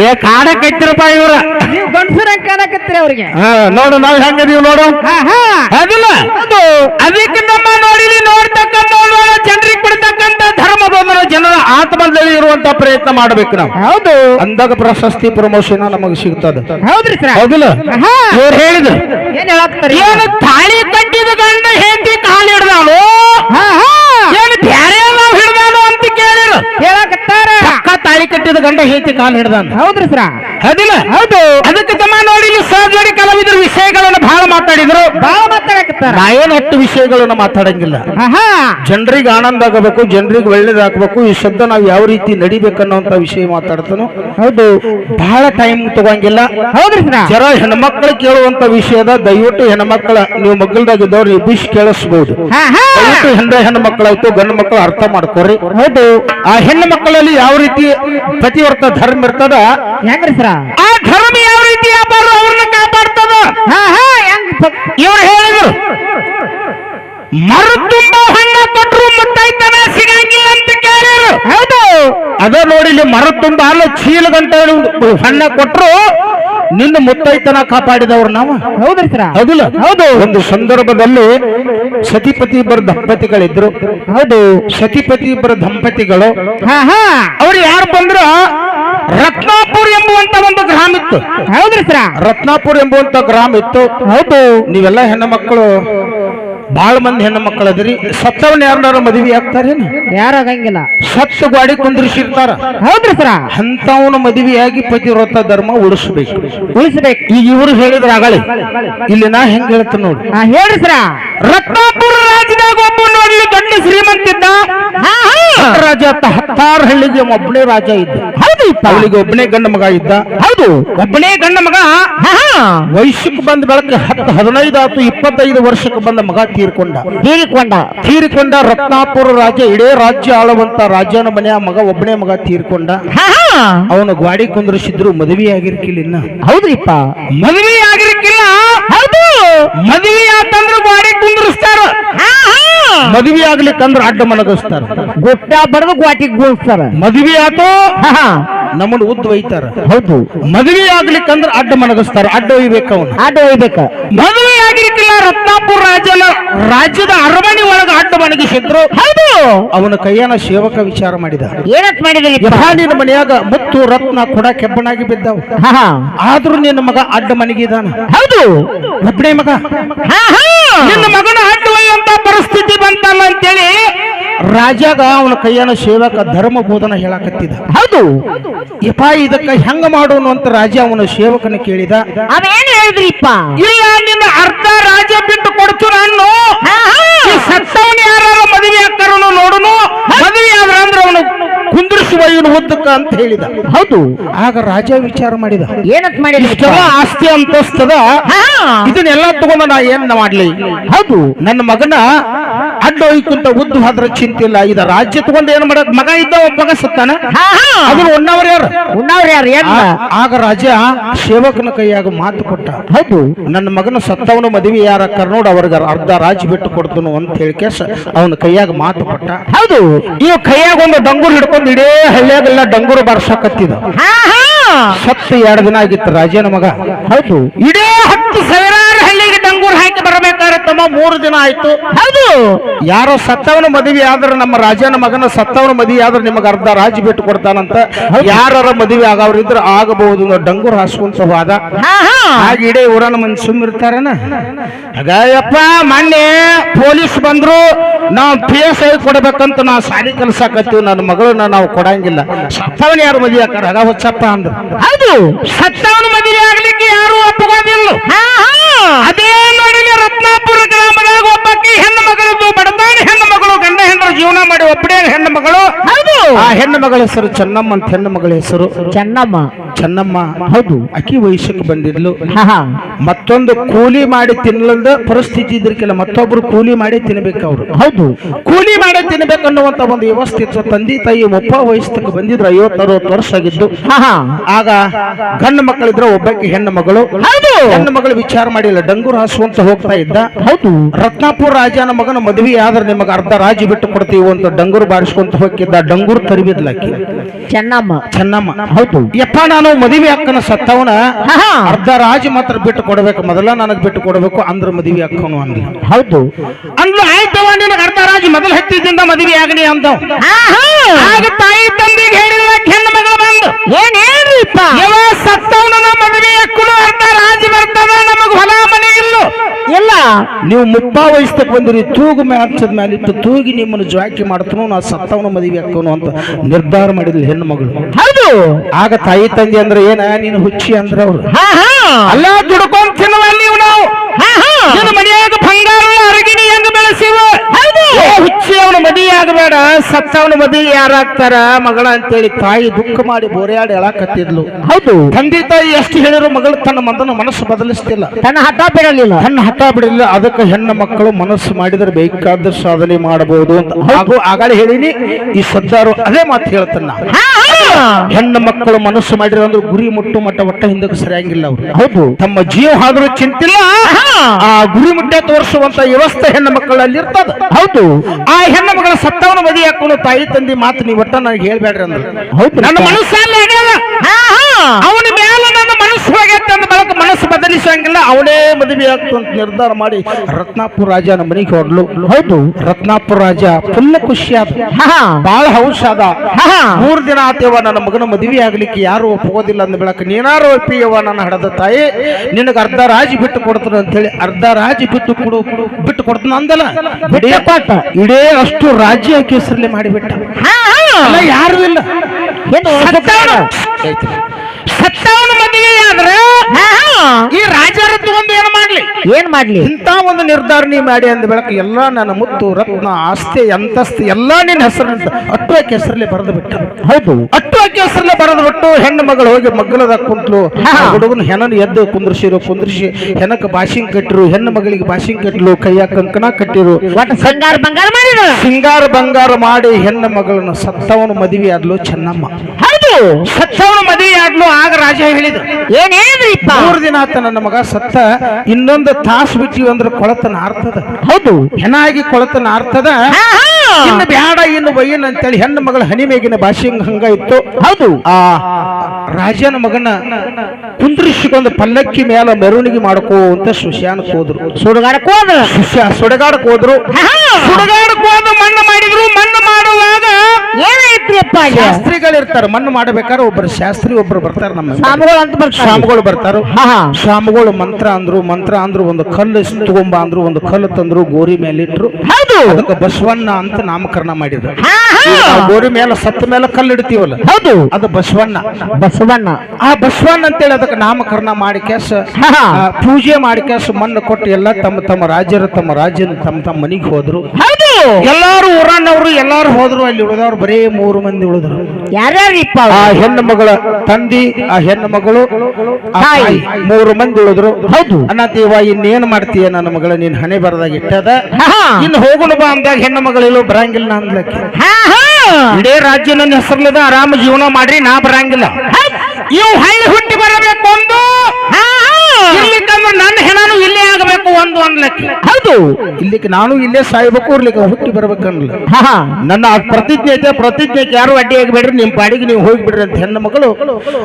ಏ ಕಾಡ ಕತ್ತಿರಪ್ಪ ಇವ್ರ. ನೀವು ಗಂಡಸರ ಕಾಣಕತ್ತೀರಿ ಅವ್ರಿಗೆ? ಹಾ ನೋಡು ಹೆಂಗೆ ಹೆಂಗದೀವಿ ನೋಡು. ಅದಿಲ್ಲ ಅದಕ್ಕೆ ನಮ್ಮ ನೋಡಿಲಿ ನೋಡ್ತಕ್ಕಂಥ ಜನರಿಗೆ ಕೊಡ್ತಕ್ಕಂಥ ಧರ್ಮದೊಂದರ ಜನರ ಆತ್ಮದಲ್ಲಿ ಇರುವಂತ ಪ್ರಯತ್ನ ಮಾಡ್ಬೇಕು ನಾವು. ಹೌದು. ಅಂದಾಗ ಪ್ರಶಸ್ತಿ ಪ್ರಮೋಷನ್ ನಮಗೆ ಸಿಗ್ತದ. ಹೌದ್ರಿ ಸರ್. ಹೌದಿಲ್ಲ? ಹಾ. ಇವ್ರು ಹೇಳಿದ್ರು. ಏನ್ ಹೇಳತ್ತಾರೆ ಏನು ತಾಳಿ ಕಟ್ಟಿದ ಗಂಡ ತಾಳಿ ಕಾಲು ಹಿಡ್ದಾಳು ಹಾ ಹಾ ಏನು ಬ್ಯಾರೆ ನಾವು ಹಿಡ್ದಾಳು ಅಂತ ಕೇಳಿದ್ರು ಹೇಳಕತ್ತಾರ ಪಕ್ಕ ತಾಳಿ ಕಟ್ಟಿದ ಗಂಡ ಹೇಳ್ತಿ ಕಾಲು ಹಿಡ್ದಾನ. ಹೌದ್ರಿ ಸರ. ಅದಿಲ್ಲ ಹೌದು. ಅದಕ್ಕೆ ತಮ್ಮ ನೋಡಿ ಇಲ್ಲಿ ಕಲಾವಿದ್ರ ವಿಷಯಗಳನ್ನ ಬಹಳ ಮಾತಾಡಿದ್ರು. ಬಹಳ ಮಾತಾಡಕತ್ತಾರ. ನಾ ಏನು ಅಷ್ಟು ವಿಷಯಗಳನ್ನು ಮಾತಾಡಂಗಿಲ್ಲ. ಜನರಿಗೆ ಆನಂದ ಆಗಬೇಕು ಜನರಿಗೆ ಒಳ್ಳೇದಾಗಬೇಕು ಈ ಶಬ್ದ ನಾವು ಯಾವ ರೀತಿ ನಡಿಬೇಕನ್ನೋಂತ ವಿಷಯ ಮಾತಾಡ್ತಾನೋ. ಹೌದು. ಬಹಳ ಟೈಮ್ ತಗೊಂಗಿಲ್ಲ. ಹೌದ್ರಿ ಸರ. ಜರ ಹೆಣ್ಮಕ್ಳು ಕೇಳುವಂತ ವಿಷಯದ ದಯವಿಟ್ಟು ಹೆಣ್ಮಕ್ಳ ನೀವು ಮಗ್ಗಲ್ದಾಗಿದ್ದವ್ರು ಇಬ್ಬಿಸ್ ಕೇಳಿಸ್ಬೋದು. ಕೇಳಿಸ್ಬಹುದು ದಯವಿಟ್ಟು ಹೆಣ್ಣು ಹೆಣ್ಣು ಮಕ್ಕಳಾಯ್ತು ಗಂಡು ಮಕ್ಕಳು ಅರ್ಥ ಮಾಡ್ಕೋರಿ. ಹೌದು. ಆ ಹೆಣ್ಣು ಮಕ್ಕಳಲ್ಲಿ ಯಾವ ರೀತಿ ಪ್ರತಿವರ್ತ ಧರ್ಮ ಇರ್ತದ? ಹೆಂಗ್ರಿ ಸರ? ಆ ಧರ್ಮ ಯಾವ ರೀತಿ ವ್ಯಾಪಾರ ಅವ್ರನ್ನ ಕಾಪಾಡ್ತದ? ಇವ್ರು ಹೇಳಿದ್ರು ಮರು ತುಂಬ ಹಣ್ಣ ಕೊಟ್ರು ಮುತ್ತೈತನ ಸಿಗಂಗಿಲ್ಲ ಅಂತ ಕೇಳಿದ್ರು ಹೌದು ಅದ ನೋಡಿ ಇಲ್ಲಿ ಮರ ತುಂಬ ಅಲ್ಲ ಚೀಲ ಸಣ್ಣ ಹಣ್ಣ ಕೊಟ್ಟರು ನಿನ್ನ ಮುತ್ತೈತನ ಕಾಪಾಡಿದವರು ನಾವು. ಹೌದ್ರಿ ಸರ. ಹೌದಿಲ್ಲ? ಹೌದು. ಒಂದು ಸಂದರ್ಭದಲ್ಲಿ ಸತಿಪತಿ ಇಬ್ಬರು ದಂಪತಿಗಳಿದ್ರು. ಹೌದು. ಸತಿಪತಿ ಇಬ್ಬರು ದಂಪತಿಗಳು. ಹಾ ಹಾ. ಅವ್ರು ಯಾರು ಬಂದ್ರು? ರತ್ನಾಪುರ್ ಎಂಬುವಂತ ಒಂದು ಗ್ರಾಮ ಇತ್ತು. ಹೌದ್ರಿ ಸರ. ರತ್ನಾಪುರ್ ಎಂಬುವಂತ ಗ್ರಾಮ ಇತ್ತು. ಹೌದು. ನೀವೆಲ್ಲ ಹೆಣ್ಣು ಮಕ್ಕಳು. ಬಹಳ ಮಂದಿ ಹೆಣ್ಣು ಮಕ್ಕಳು ಅದ್ರಿ. ಸತ್ತವನ್ನ ಯಾರನ್ನಾರು ಮದುವೆ ಆಗ್ತಾರೇನು? ಯಾರಾಗಂಗಿಲ್ಲ ಸತ್ತು ಗಾಡಿ ಕುಂದ್ರಿಸಿರ್ತಾರ. ಹೌದ್ರಿ ಸರ. ಅಂತವನ ಮದುವೆಯಾಗಿ ಪತಿವ್ರತ ಧರ್ಮ ಉಳಿಸ್ಬೇಕು. ಉಳಿಸ್ಬೇಕು. ಈಗ ಇವರು ಹೇಳಿದ್ರ ಆಗಳಿ ಇಲ್ಲಿ ನಾ ಹೆಂಗ್ ಹೇಳ್ತೀನಿ ನೋಡಿ. ಹೇಳಿ ಹೇಳ್ರಿ ಸರ. ರತ್ನಾಪುರ ರಾಜ್ಯದಾಗ ಒಬ್ಬ ದೊಡ್ಡ ಶ್ರೀಮಂತ ಇದ್ದ. ರಾಜ ಹತ್ತಾರು ಹಳ್ಳಿಗೆ ಒಬ್ಬನೇ ರಾಜ ಇದ್ದ. ಇಪ್ಪ ಅವಳಿಗೆ ಒಬ್ಬನೇ ಗಂಡ ಮಗ ಇದ್ದ. ಹೌದು. ಒಬ್ಬನೇ ಗಂಡ ಮಗ? ವಯಸ್ಸಕ್ಕೆ ಬಂದ ಬೆಳಕ ಹತ್ತು ಹದಿನೈದು ಆತು ಇಪ್ಪತ್ತೈದು ವರ್ಷಕ್ಕೆ ಬಂದ ಮಗ ತೀರ್ಕೊಂಡ. ತೀರಿಕೊಂಡ. ತೀರಿಕೊಂಡ ರತ್ನಾಪುರ ರಾಜ್ಯ ಇಡೇ ರಾಜ್ಯ ಆಳುವಂತ ರಾಜನ ಮನೆಯ ಮಗ ಒಬ್ಬನೇ ಮಗ ತೀರ್ಕೊಂಡ. ಅವನು ಗ್ವಾಡಿ ಕುಂದ್ರಿಸಿದ್ರು ಮದುವೆ ಆಗಿರ್ಕಿಲ್ಲ ಇನ್ನ. ಹೌದ್ರಿಪ್ಪ. ಮದುವೆ ಆಗಿರ್ಕಿಲ್ಲ ಹೌದು. ಮದುವೆ ಆತಂದ್ರ ಗ್ವಾಡಿ ಕುಂದ್ರಿಸ್ತಾರ. ಮದುವೆ ಆಗ್ಲಿಕ್ಕಂದ್ರ ಅಡ್ಡ ಮನಗಸ್ತಾರ. ಗುಟ್ಟ ಬಡದು ಗ್ವಾಟಿಗೆ ಗೋಸ್ತಾರ ಮದುವೆ ಆತೋ ನಮ್ಮನ್ನ ಉದ್ದ ಒಯ್ತಾರ. ಹೌದು. ಮದುವೆ ಆಗ್ಲಿಕ್ಕಂದ್ರ ಅಡ್ಡ ಮನಗಸ್ತಾರ ಅಡ್ಡ ಒಯ್ಬೇಕು ಅವನು. ಅಡ್ಡ ಒಯ್ಬೇಕ. ಮದುವೆ ಆಗಿರ್ತಿಲ್ಲ ರತ್ನಾಪುರ ರಾಜನ ರಾಜ್ಯದ ಅರಮನೆ ಒಳಗ ಅಡ್ಡ ಮನಗಿಸಿದ್ರು ಹೌದು. ಅವನ ಕೈಯನ ಸೇವಕ ವಿಚಾರ ಮಾಡಿದ. ಏನತ್ ಮಾಡಿದ್ರಿ ಇಪ್ಪ ಯಥಾನಿನ ಮನೆಯಾಗ ಮುತ್ತು ರತ್ನ ಕೊಡ ಕೆಬ್ಬನಾಗಿ ಬಿದ್ದವು. ಹಾ ಹಾ. ಆದ್ರೂ ನಿನ್ನ ಮಗ ಅಡ್ಡ ಮನಗಿದಾನ ಹೌದು. ಒಬ್ಬನೇ ಮಗ. ಹಾ ಹಾ. ನಿನ್ನ ಮಗನ ಅಡ್ಡ ಒಯ್ಯುವಂತ ಪರಿಸ್ಥಿತಿ ಬಂತಲ್ಲ ಅಂತೇಳಿ ರಾಜಾಗ ಅವನ ಕೈಯನ ಸೇವಕ ಧರ್ಮ ಬೋಧನ ಹೇಳಕತ್ತಿದ ಹೌದು. ಇಪ ಇದಕ್ಕ ಹೆಂಗ ಮಾಡೋನು ಅಂತ ರಾಜ ಅವನ ಸೇವಕನ ಕೇಳಿದ. ಅವೇನು ಹೇಳಿದ್ರಿಪ್ಪ? ಇಲ್ಲ ನಿನ್ನ ಅರ್ಧ ರಾಜ ಬಿಟ್ಟು ಕೊಡ್ತು ನಾನು ಸತ್ತವನ್ ಯಾರು ಮದುವೆ ಆಗ್ತಾರನು ನೋಡುನು? ಮದುವೆ ಆದ್ರ ಅಂದ್ರೆ ಅವನು ಕುಂದ್ರಿಸುವ ಇವನು ಉದ್ದಕ್ಕ ಅಂತ ಹೇಳಿದ. ಹೌದು. ಆಗ ರಾಜ ವಿಚಾರ ಮಾಡಿದ. ಏನಂತ ಮಾಡಿದ? ಇಷ್ಟೆಲ್ಲ ಆಸ್ತಿ ಅಂತಸ್ತದ. ಇದನ್ನೆಲ್ಲ ತಗೊಂಡ ನಾ ಏನ್ ಮಾಡ್ಲಿ? ಹೌದು. ನನ್ನ ಮಗನ ಅಡ್ಡ ಅಂತ ಉದ್ದು ಹೋದ್ರ ಚಿಂತೆ ಇಲ್ಲ ಇದ ರಾಜ್ಯ ತಗೊಂಡು ಏನ್ ಮಾಡಕ್ ಮಗ ಇದ್ದ ಒಬ್ಬಗ ಮಗ ಸತ್ತಾನ ಅದ್ರ ಒಣ್ಣವ್ರ ಯಾರು? ಉಣ್ಣವ್ರ ಯಾರು? ಏನ್ ಆಗ ರಾಜ ಸೇವಕನ ಕೈಯಾಗ ಮಾತು ಕೊಟ್ಟ. ಹೌದು. ನನ್ನ ಮಗನ ಸತ್ತವನು ಮದುವೆ ಯಾರ ಕರ್ನೋಡ್ ಅವ್ರಿಗೆ ಅರ್ಧ ರಾಜ್ಯ ಬಿಟ್ಟು ಕೊಡ್ತನು ಅಂತ ಹೇಳಿ ಕೇಸ ಅವನ ಕೈಯಾಗ ಮಾತು ಕೊಟ್ಟ. ಹೌದು. ಇವ್ ಕೈಯಾಗ ಒಂದು ಡಂಗೂರ್ ಹಿಡ್ಕೊಂಡು ಇಡೇ ಹಳ್ಳಿಯಾಗೆಲ್ಲ ಡಂಗೂರು ಬಾರ್ಸಕತ್ತಿದ. ಸತ್ತು ಎರಡು ದಿನ ಆಗಿತ್ತು ರಾಜನ ಮಗ. ಹೌದು. ಇಡೇ ಹತ್ತು ಸಾವಿರಾರು ಹಳ್ಳಿಗೆ ಡಂಗೂರ್ ಹಾಕಿ ಬರಬೇಕಾದ್ರೆ ತಮ್ಮ ಮೂರು ದಿನ ಆಯ್ತು. ಹೌದು. ಯಾರೋ ಸತ್ತವನ ಮದುವೆ ಆದ್ರೆ ನಮ್ಮ ರಾಜನ ಮಗನ ಸತ್ತವನ ಮದುವೆ ಆದ್ರೆ ನಿಮಗೆ ಅರ್ಧ ರಾಜ ಬಿಟ್ಟು ಕೊಡ್ತಾನಂತ. ಯಾರ ಮದುವೆ ಆಗವ್ರಿದ್ರೆ ಆಗಬಹುದು ಡಂಗೂರ್ ಹಾಸ್ಕೊಂತ ಹೋದ ಹಾ ಹಾ. ಹಾಗೆ ಇಡೀ ಊರ ಮಂದಿ ಸುಮ್ಮ ಇರ್ತಾರನ. ಹಾಗಾಯಪ್ಪ ಮೊನ್ನೆ ಪೊಲೀಸ್ ಬಂದ್ರು ನಾವು ಪಿ ಎಸ್ ಐ ಕೊಡ್ಬೇಕಂತ ನಾವು ಸಾರಿ ಕಲ್ಸಾಕತ್ತೀವಿ ನನ್ನ ಮಗಳನ್ನ ನಾವು ಕೊಡಂಗಿಲ್ಲ. ಸತ್ತವನ ಯಾರು ಮದುವೆ ಆಕಾರ ಹಾಗ ಹೊಚ್ಚಪ್ಪ ಅಂದ್ರು. ಹೌದು. ಸತ್ತವನ ಮದುವೆ ಆಗ್ಲಿಕ್ಕೆ ಯಾರು ಒಪ್ಪಗೋದಿಲ್ಲ ಹಾ ಹಾ. ಅದೇ ನೋಡಿಲಿ ರತ್ನಾಪುರ ಗ್ರಾಮದಾಗ ಒಬ್ಬಾಕಿ ಹೆಣ್ಣು ಮಗಳು ಬಡದಾಣಿ ಹೆಣ್ಣು ಮಗಳು ಗಂಡ ಹೆಣ್ಣು ಜೀವನ ಮಾಡಿ ಒಬ್ಬಡೇ ಹೆಣ್ಣು ಮಗಳು. ಹೌದು. ಆ ಹೆಣ್ಣು ಮಗಳ ಹೆಸರು ಚೆನ್ನಮ್ಮ ಅಂತ ಹೆಣ್ಣು ಮಗಳ ಹೆಸರು. ಚೆನ್ನಮ್ಮ. ಚೆನ್ನಮ್ಮ. ಹೌದು. ಅಕ್ಕಿ ವಯಸ್ಸಿಗೆ ಬಂದಿದ್ಲು. ಹಾ ಹಾ. ಮತ್ತೊಂದು ಕೂಲಿ ಮಾಡಿ ತಿನ್ನಲಂದ ಪರಿಸ್ಥಿತಿ ಇದ್ರಕ್ಕಿಲ್ಲ ಮತ್ತೊಬ್ರು ಕೂಲಿ ಮಾಡಿ ತಿನ್ಬೇಕು ಅವ್ರು. ಹೌದು. ಕೂಲಿ ಮಾಡಿ ತಿನ್ಬೇಕನ್ನುವಂತ ಒಂದು ವ್ಯವಸ್ಥೆ ಇತ್ತು ತಂದೆ ತಾಯಿ ಒಪ್ಪ ವಯಸ್ಸಕ್ಕೆ ಬಂದಿದ್ರು ಐವತ್ತು ಅರವತ್ತು ವರ್ಷ ಆಗಿದ್ದು. ಹಾ ಹಾ. ಆಗ ಗಂಡು ಮಕ್ಕಳಿದ್ರ ಒಬ್ಬಕ್ಕೆ ಹೆಣ್ಣು ಮಗಳು. ಹೌದು. ಹೆಣ್ಣು ಮಗಳು ವಿಚಾರ ಮಾಡಿಲ್ಲ. ಡಂಗೂರ್ ಹಾಸುವಂತ ಹೋಗ್ತಾ ಇದ್ದ. ಹೌದು. ರತ್ನಾಪುರ ರಾಜನ ಮಗನ ಮದುವೆ ಆದ್ರೆ ನಿಮಗೆ ಅರ್ಧ ರಾಜ್ಯ ಬಿಟ್ಟು ಕೊಡ್ತೀವಿ ಅಂತ ಡಂಗೂರು ಬಾರಿಸ್ಕೊಂತ ಹೋಗಿದ್ದ ಡಂಗೂರು ತರಿಬಿದ್ಲಾಕಿ ಚೆನ್ನಮ್ಮ. ಚೆನ್ನಮ್ಮ. ಹೌದು. ಯಪ್ಪ ನಾನು ಮದುವೆ ಅಕ್ಕನ ಸತ್ತವನ. ಅರ್ಧ ರಾಜ ಮಾತ್ರ ಬಿಟ್ಟು ಕೊಡ್ಬೇಕು. ಮೊದಲ ನನಗ್ ಬಿಟ್ಟು ಕೊಡಬೇಕು ಅಂದ್ರ ಮದುವೆ ಅಕ್ಕನು ಅನ್ಲಿ ಹೌದು. ಅಂದ್ಲು ಆಯ್ತವ ನಿನಗೆ ಅರ್ಧ ರಾಜ ಮೊದಲ ಹತ್ತಿದಿಂದ ಮದುವೆ ಆಗಲಿ ಅಂತ. ಆಗ ತಾಯಿ ತಂದಿಗೆ ಹೇಳಿಲ್ಲ ಹೆಣ್ಣು ಮಗ ಬಂದು. ಏನ್ ಹೇಳ್ರಿಪ್ಪ ಯವ ಸತ್ತವನ ಮದುವೆ ಅಕ್ಕನು ಅರ್ಧ ರಾಜ ಬರ್ತದ ಇಲ್ಲ ನೀವು ಮುಪ್ಪಾ ವಯಸ್ಸಕ್ಕೆ ಬಂದಿರಿ ತೂಗು ಮ್ಯಾಚದ ಮೇಲೆ ಇಟ್ಟು ತೂಗಿ ನಿಮ್ಮನ್ನು ಜಾಕಿ ಮಾಡ್ತನು ನಾ ಸತ್ತವನ ಮದುವೆ ಆಗ್ತವನು ಅಂತ ನಿರ್ಧಾರ ಮಾಡಿದ್ಲು ಹೆಣ್ಣು ಮಗಳು ಹೌದು. ಆಗ ತಾಯಿ ತಂದೆ ಅಂದ್ರೆ ಏನ ನೀನು ಹುಚ್ಚಿ ಅಂದ್ರೆ ಅವ್ರು ಹಾ ಹಾ. ಅಲ್ಲ ದುಡ್ಕೊಂಡ್ ತಿನ್ನುವ ನೀವು ನಾವು ಹಾ ಹಾ ನಿನ್ನ ಮನೆಯಾಗ ಬಂಗಾರ ಅರಗಿಣಿ ಹೆಂಗ ಬೆಳೆಸಿವ ಹೌದು ಅವನ ಮದುವೆ ಆಗಬೇಡ ಸತ್ತವನ ಮದುವೆ ಯಾರಾಗ್ತಾರ ಮಗಳ ಅಂತೇಳಿ ತಾಯಿ ದುಃಖ ಮಾಡಿ ಬೋರೆಯಾಡಿ ಎಳಕತ್ತಿದ್ಲು ಹೌದು. ತಂದೆ ತಾಯಿ ಎಷ್ಟು ಹೇಳಿದ್ರು ಮಗಳು ತನ್ನ ಮಗನ ಮನಸ್ಸು ಬದಲಿಸ್ತಿಲ್ಲ. ತನ್ನ ಹಠ ಬಿಡಲಿಲ್ಲ. ತನ್ನ ಹಠ ಬಿಡಲಿಲ್ಲ. ಅದಕ್ಕೆ ಹೆಣ್ಣು ಮಕ್ಕಳು ಮನಸ್ಸು ಮಾಡಿದ್ರೆ ಬೇಕಾದ ಸಾಧನೆ ಮಾಡಬಹುದು ಅಂತ. ಹಾಗೂ ಆಗಾಳೆ ಹೇಳಿನಿ ಈ ಸದ್ದಾರು ಅದೇ ಮಾತು ಹೇಳ್ತಾನ. ಹೆಣ್ಣು ಮಕ್ಕಳು ಮನಸ್ಸು ಮಾಡಿರೋ ಅಂದ್ರೆ ಗುರಿ ಮುಟ್ಟು ಮಟ್ಟ ಒಟ್ಟ ಹಿಂದಕ್ಕೆ ಸರಿಯಾಗಿಲ್ಲ ಅವ್ರು. ಹೌದು. ತಮ್ಮ ಜೀವ ಆದ್ರೂ ಚಿಂತಿಲ್ಲ. ಆ ಗುರಿ ಮುಟ್ಟ ತೋರಿಸುವಂತ ವ್ಯವಸ್ಥೆ ಹೆಣ್ಣು ಮಕ್ಕಳಲ್ಲಿ ಇರ್ತದ. ಹೌದು. ಆ ಹೆಣ್ಣು ಮಗಳ ಸತ್ತವನ ಮದಿ ಹಾಕೊಂಡು ತಾಯಿ ತಂದಿ ಮಾತು ನೀವು ಒಟ್ಟ ನನಗೆ ಹೇಳ್ಬೇಡ್ರಿ ಅಂದ್ರೆ. ಹೌದು. ನನ್ನ ಮನಸ್ಸಲ್ಲಿ ಅವನ ಹೋಗೈತೆ ಅಂದ ಬಳಕ ಮನಸ್ಸು ಬದಲಿಸಂಗಿಲ್ಲ ಅವನೇ ಮದುವೆ ಆಗ್ತು ಅಂತ ನಿರ್ಧಾರ ಮಾಡಿ ರತ್ನಾಪುರ ರಾಜನ ಮನೆಗೆ ಹೋದ್ಲು ಹೌದು. ರತ್ನಾಪುರ ರಾಜ ಫುಲ್ ಖುಷಿ ಆದ. ಬಹಳ ಹೌಸ್ ಆದ. ಹಾ. ಹಾ ಮೂರ್ ದಿನ ಆತೇವ ನನ್ನ ಮಗನ ಮದುವೆ ಆಗ್ಲಿಕ್ಕೆ ಯಾರು ಒಪ್ಪಗೋದಿಲ್ಲ ಅಂದ ಬೆಳಕ ನೀನಾರು ಒಪ್ಪಿಯವ ನನ್ನ ಹಡದ ತಾಯಿ. ನಿನಗೆ ಅರ್ಧ ರಾಜಿ ಬಿಟ್ಟು ಕೊಡ್ತಾನೆ ಅಂತ ಹೇಳಿ ಅರ್ಧ ರಾಜಿ ಬಿಟ್ಟು ಕೊಡು ಬಿಟ್ಟು ಕೊಡ್ತಾನ ಅಂದಲ್ಲ. ಬಿಡಿಯ ಪಾಠ ಇಡೇ ಅಷ್ಟು ರಾಜ್ಯ ಕೇಸರಲ್ಲಿ ಮಾಡಿಬಿಟ್ಟ. ಯಾರು ಇಲ್ಲ. ಏನು ಸತ್ತವನು ಮದುವೆ ಆದ್ರೆ ಈ ರಾಜರ ತಗೊಂಡು ಏನ್ ಮಾಡ್ಲಿ? ಏನ್ ಮಾಡ್ಲಿ? ಇಂಥ ಒಂದು ನಿರ್ಧಾರ ನೀ ಮಾಡಿ ಅಂದ ಬೆಳಕ ಎಲ್ಲ ನನ್ನ ಮುತ್ತು ರತ್ನ ಆಸ್ತಿ ಅಂತಸ್ತಿ ಎಲ್ಲ ನಿನ್ನ ಹೆಸರು ಅಟ್ಟು ಆಕೆ ಹೆಸರಲ್ಲಿ ಬರೆದು ಬಿಟ್ಟು. ಹೌದು. ಅಟ್ಟು ಆಕೆ ಹೆಸರಲ್ಲೇ ಬರೆದು ಬಿಟ್ಟು ಹೆಣ್ಣು ಮಗಳು ಹೋಗಿ ಮಗ್ಗಲದ ಕುಂತ್ಲು. ಹುಡುಗನ ಹೆಣನ ಎದ್ದು ಕುಂದ್ರಿಸಿರು ಕುಂದ್ರಿಸಿ ಹೆಣಕ್ ಬಾಷಿನ್ ಕಟ್ಟಿರು ಹೆಣ್ಣು ಮಗಳಿಗೆ ಬಾಷಿನ್ ಕಟ್ಟಲು ಕೈಯ ಕಂಕಣ ಕಟ್ಟಿರು. ಒಟ್ಟು ಬಂಗಾರ ಬಂಗಾರ ಮಾಡಿದ ಸಿಂಗಾರ ಬಂಗಾರ ಮಾಡಿ ಹೆಣ್ಣು ಮಗಳನ್ನು ಸತ್ತವನು ಮದುವೆ ಆದ್ಲು ಚೆನ್ನಮ್ಮ. ಹೌದು. ಸತ್ತವನ ಮದುವೆ ಆದ್ಲು ಆಗ ರಾಜ ಹೇಳಿದ್ರು. ಏನ್ ಹೇಳ್ರಿಪ್ಪ ಮೂರು ದಿನ ಆತ ನನ್ನ ಮಗ ಸತ್ತ ಇನ್ನೊಂದು ತಾಸು ಬಿಟ್ಟಿ ಅಂದ್ರೆ ಕೊಳತನ ನಾರ್ತದ ಹೌದು. ಹೆಣಾಗಿ ಕೊಳತನ ಹಾ ಇನ್ನು ಬ್ಯಾಡ ಇನ್ನು ಬಯ್ಯನ್ ಅಂತೇಳಿ ಹೆಣ್ಣು ಮಗಳ ಹನಿ ಮೇಗಿನ ಭಾಷೆಂಗ್ ಹಂಗ ಇತ್ತು. ಹೌದು. ಆ ರಾಜನ ಮಗನ ಕುಂದ್ರಿಸಿಕೊಂಡು ಪಲ್ಲಕ್ಕಿ ಮೇಲೆ ಮೆರವಣಿಗೆ ಮಾಡ್ಕೋ ಅಂತ ಸುಶಾನಕ್ ಹೋದ್ರು. ಸುಡಗಾಡಕ್ ಹೋದ್ರು. ಸುಶ ಸುಡಗಾಡಕ್ ಹೋದ್ರು. ಸುಡಗಾಡಕ್ ಹೋದ ಮಣ್ಣ ಅಲ್ಲಿ ಶಾಸ್ತ್ರಿಗಳಿರ್ತಾರೆ ಮಣ್ಣು ಮಾಡಬೇಕಾದ್ರೆ ಒಬ್ಬರು ಶಾಸ್ತ್ರಿ ಒಬ್ರು ಬರ್ತಾರೆ ನಮ್ಮ ಸ್ವಾಮಿಗಳು ಅಂತ ಬರ್ತಾರೆ. ಸ್ವಾಮಿಗಳು ಬರ್ತಾರು. ಸ್ವಾಮಿಗಳು ಮಂತ್ರ ಅಂದ್ರು ಮಂತ್ರ ಅಂದ್ರು ಒಂದು ಕಲ್ಲು ತಗೊಂಬ ಅಂದ್ರು ಒಂದು ಕಲ್ಲು ತಂದ್ರು ಗೋರಿ ಮೇಲೆ ಇಟ್ರು. ಹೌದು. ಅದಕ್ಕೆ ಬಸವಣ್ಣ ಅಂತ ನಾಮಕರಣ ಮಾಡಿದ್ರು. ಗೋರಿ ಮೇಲೆ ಸತ್ತ ಮೇಲೆ ಕಲ್ಲು ಇಡ್ತೀವಲ್ಲ? ಹೌದು. ಅದು ಬಸವಣ್ಣ. ಬಸವಣ್ಣ. ಆ ಬಸವಣ್ಣ ಅಂತೇಳಿ ಅದಕ್ಕೆ ನಾಮಕರಣ ಮಾಡಿ ಕ್ಯಾಸ ಪೂಜೆ ಮಾಡಿ ಕ್ಯಾಸ ಮಣ್ಣು ಕೊಟ್ಟು ಎಲ್ಲ ತಮ್ಮ ತಮ್ಮ ರಾಜ್ಯರು ತಮ್ಮ ರಾಜ್ಯ ತಮ್ಮ ತಮ್ಮ ಮನೆಗೆ ಹೋದ್ರು. ಹೌದು. ಎಲ್ಲಾರು ಊರನ್ನವರು ಎಲ್ಲಾರು ಹೋದ್ರು ಅಲ್ಲಿ ಉಳಿದವ್ರು ಬರೇ ಮೂರು ಮಂದಿ ಉಳಿದ್ರು. ಯಾರ್ಯಾರಿಪ್ಪ? ಆ ಹೆಣ್ಣು ಮಗಳ ತಂದಿ ಆ ಹೆಣ್ಣು ಮಗಳು ಆ ತಾಯಿ. ತಾಯಿ. ಮೂರು ಮಂದಿ ಉಳಿದ್ರು. ಹೌದು. ಅನ್ನತೀವ ಇನ್ನೇನ್ ಮಾಡ್ತೀಯ ನನ್ನ ಮಗಳ? ನೀನ್ ಹಣೆ ಬರದಾಗ ಇಟ್ಟದ. ಇನ್ನು ಹೋಗುಣ ಬಾ ಅಂದಾಗ ಹೆಣ್ಣು ಮಗಳಿಲ್ಲೋ ಬರಂಗಿಲ್ಲ ಹಾ ಇಡೇ ರಾಜ್ಯ ನನ್ನ ಹೆಸರ್ಲದ ಆರಾಮ ಜೀವನ ಮಾಡ್ರಿ ನಾ ಬರಂಗಿಲ್ಲ. ಇವು ಹಳ್ಳಿ ಹುಟ್ಟಿ ಬರಬೇಕು ಒಂದು ಇಲ್ಲಿ ನನ್ನ ಹೆಣನು ಇಲ್ಲೇ ಒಂದು ಅನ್ಲಕ್ಕೆ ಹೌದು. ಇಲ್ಲಿಗೆ ನಾನು ಇಲ್ಲೇ ಸಾಯ್ಬೇಕು ಇರ್ಲಿಕ್ಕೆ ಹುಟ್ಟಿ ಬರ್ಬೇಕನ್ಲ ಹಾ ನನ್ನ ಆ ಪ್ರತಿಜ್ಞೆ ಐತೆ. ಪ್ರತಿಜ್ಞೆಗೆ ಯಾರು ಅಡ್ಡಿ ಆಗಬೇಡ್ರಿ ನಿಮ್ಮ ಪಾಡಿಗೆ ನೀವು ಹೋಗ್ಬಿಡ್ರಿ ಅಂತ ಹೆಣ್ಣು ಮಗಳು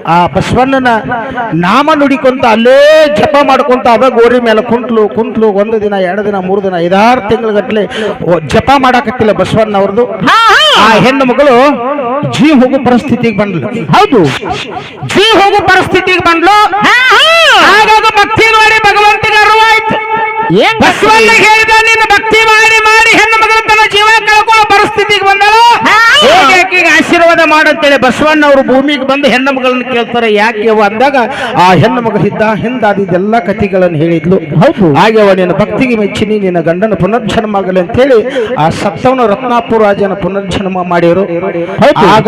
ಆ ಬಸವಣ್ಣನ ನಾಮ ನುಡಿಕೊಂತ ಅಲ್ಲೇ ಜಪ ಮಾಡ್ಕೊಂತ ಅದ ಗೋರಿ ಮೇಲೆ ಕುಂತ್ಲು ಕುಂತ್ಲು ಒಂದು ದಿನ ಎರಡು ದಿನ ಮೂರು ದಿನ ಐದಾರು ತಿಂಗಳ ಜಪ ಮಾಡಾಕತ್ತಿಲ್ಲ ಬಸವಣ್ಣ ಅವ್ರದ್ದು ಆ ಹೆಣ್ಣು ಮಗಳು ಜೀ ಹೋಗೋ ಪರಿಸ್ಥಿತಿಗೆ ಬಂದ್ಲು. ಹೌದು. ಜೀ ಹೋಗೋ ಪರಿಸ್ಥಿತಿಗೆ ಬಂದ್ಲು ಹಾ ಹಾ ಆಗಾಗ ಭಕ್ತಿ ನೋಡಿ ಭಗವಂತನ ಅರಿವಾಯ್ತು ಏನ್ ಬಸವಣ್ಣ ಹೇಳಿದ ನಿನ್ನ ಭಕ್ತಿ ಮಾಡಿ ಮಾಡಿ ಹೆಣ್ಣು ಮಗಳು ತನ್ನ ಜೀವ ಕಳ್ಕೊಳ್ಳೋ ಪರಿಸ್ಥಿತಿಗೆ ಬಂದಳು? ಆಕೆಗೆ ಆಶೀರ್ವಾದ ಮಾಡಂತೇಳಿ ಬಸವಣ್ಣ ಅವರು ಭೂಮಿಗೆ ಬಂದು ಹೆಣ್ಣು ಮಗಳನ್ನ ಕೇಳ್ತಾರೆ ಯಾಕೆ ಅವ್ವ ಅಂದಾಗ ಆ ಹೆಣ್ಣು ಮಗ ಇದ್ದ ಇದೆಲ್ಲ ಕಥೆಗಳನ್ನು ಹೇಳಿದ್ಲು. ಹೌದು. ಹಾಗೆ ಅವ ನಿನ್ನ ಭಕ್ತಿಗೆ ಮೆಚ್ಚಿನಿ ನಿನ್ನ ಗಂಡನ ಪುನರ್ಜನ್ಮ ಆಗಲಿ ಅಂತ ಹೇಳಿ ಆ ಸತ್ತವನ ರತ್ನಾಪುರ ರಾಜನ ಪುನರ್ಜನ್ಮ ಮಾಡಿರು. ಹೌದು. ಆಗ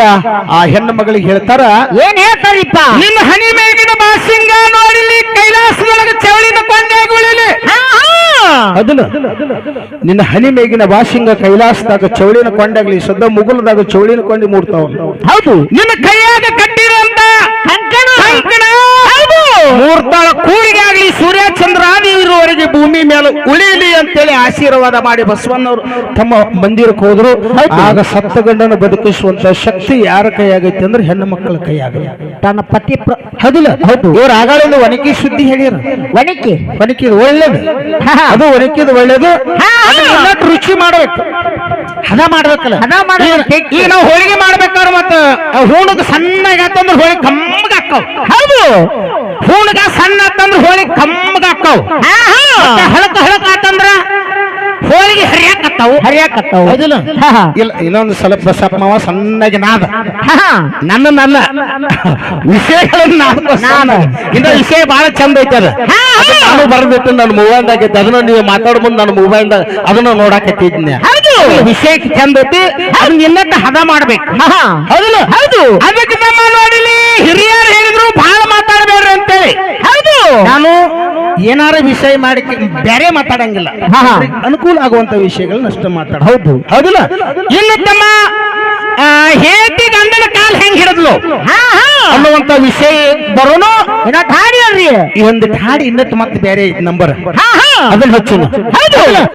ಆ ಹೆಣ್ಣು ಮಗಳಿಗೆ ಹೇಳ್ತಾರ ಏನ್ ಹೇಳ್ತಾರಿಪ್ಪ? ನಿನ್ನ ಹನಿ ಮೇಗಿನ ಬಾಸಿಂಗ ನೋಡಿಲಿ ಕೈಲಾಸದೊಳಗೆ ಚವಳಿನ ಕೊಂಡಾಗಿ ಉಳಿಲಿ ಹಾ ನಿನ್ನ ಹನಿ ಮೇಗಿನ ವಾಶಿಂಗ ಕೈಲಾಸದಾಗ ಚೌಳಿನ ಕೊಂಡಾಗ್ಲಿ ಸದ್ದ ಮುಗುಲದಾಗ ಚೌಳಿನ ಕೊಂಡಿ ಮೂಡ್ತಾವ. ಹೌದು. ನಿನ್ನ ಕೈಯಾಗ ಹೌದು. ಮೂರ್ತಾಳ ಕೂಡಿಗೆ ಆಗ್ಲಿ ಸೂರ್ಯ ಚಂದ್ರಾದಿ ಭೂಮಿ ಮೇಲೆ ಉಳಿಯಲಿ ಅಂತೇಳಿ ಆಶೀರ್ವಾದ ಮಾಡಿ ಬಸವಣ್ಣವರು ತಮ್ಮ ಮಂದಿರಕ್ಕೆ ಹೋದ್ರು. ಆಗ ಸತ್ತ ಗಂಡನ ಬದುಕಿಸುವಂತ ಶಕ್ತಿ ಯಾರ ಕೈಯಾಗೈತೆ ಅಂದ್ರೆ ಹೆಣ್ಣು ಮಕ್ಕಳ ಕೈಯಾಗಲ್ಲ ತನ್ನ ಪತಿ ಹೌದಿಲ್ಲ? ಹೌದು. ಇವ್ರ ಆಗಳಿಂದ ಒನಕಿ ಸುದ್ದಿ ಹೇಳಿರ ಒನಕಿ ಒಣಕಿದ್ ಒಳ್ಳೇದು. ಅದು ಒಣಕಿದ್ ಒಳ್ಳೇದು. ರುಚಿ ಮಾಡ್ಬೇಕು. ಹದ ಮಾಡ್ಬೇಕಲ್ಲ. ಹದ ಮಾಡ್ಬೇಕು. ಈಗ- ಈಗ ನಾವು ಹೋಳಿಗೆ ಮಾಡ್ಬೇಕಾದ್ರೆ ಮತ್ತ ಹೂಣಗ ಸಣ್ಣಗೆ ಆತಂದ್ರೆ ಹೋಳಿಗೆ ಕಮ್ಮಗ ಹಾಕವ್ ಹೌದು. ಹೂಣಗ ಸಣ್ಣ ಆತಂದ್ರೆ ಹೋಳಿಗೆ ಕಮ್ಮಗ ಹಾಕವ್ ಹಾ, ಹಾ. ಮತ್ತೆ ಹಳಕ ಹಳಕ ಆತಂದ್ರ ಹೋಳಿಗೆ ಹರಿಯಾಕತ್ತಾವು. ಹರಿಯಾಕತ್ತಾವು. ಹೌದಿಲ್ಲ. ಇಲ್ಲ ಇನ್ನೊಂದು ಸ್ವಲ್ಪ ಬಸಪ್ಪ ಮಾವ ಸಣ್ಣಗೆ ನಾದ. ನನ್ನ ನನ್ನ ವಿಷಯಗಳನ್ನ ನಾನು ವಿಷಯ ಬಹಳ ಚಂದ ಐತೆ ಅದು. ನಾನು ಬರ್ಬಿಟ್ಟು ನನ್ನ ಮೊಬೈಲ್ದಾಗ ಅದನ್ನ ನೀವು ಮಾತಾಡ್ಬಂದು ಮುಂದೆ ನನ್ನ ಮೊಬೈಲ್ದಾಗ ಅದನ್ನ ನೋಡಾಕತ್ತಿದ್ನೆ. ಹೌದು. ವಿಷಯಕ್ಕೆ ಚಂದ ಐತಿ ಅದನ್ನ ಹದ ಮಾಡ್ಬೇಕು. ಹೌದಲ್ಲ? ಹೌದು. ಅದಕ್ಕೆ ನಮ್ಮ ನೋಡಿಲಿ ಹಿರಿಯರು ಹೇಳಿದ್ರು ಬಹಳ ಮಾತಾಡಬೇಡ್ರಿ ಅಂತೇಳಿ. ಹೌದು. ನಾನು ಏನಾರ ವಿಷಯ ಮಾಡಿ ಬೇರೆ ಮಾತಾಡಂಗಿಲ್ಲ. ಅನುಕೂಲ ಆಗುವಂತ ವಿಷಯಗಳನ್ನ ಅಷ್ಟು ಮಾತಾಡ ಹೌದು. ಹೌದಲ್ಲ? ಇನ್ನು ತಮ್ಮ ಹೇತಿ ಗಂಡನ ಕಾಲ್ ಹೆಂಗ್ ಹಿಡಿದ್ಲು? ಅನ್ನುವಂತ ವಿಷಯ ಬರೋನು ಇನ್ನ ಠಾಡಿ ಅಲ್ರಿ. ಈ ಒಂದು ಹಾಡಿ ಇನ್ನಟ್ಟು ಮತ್ತೆ ಬೇರೆ ನಂಬರ್. ಅದನ್ನ ಹಚ್ಚು ಹೌದು.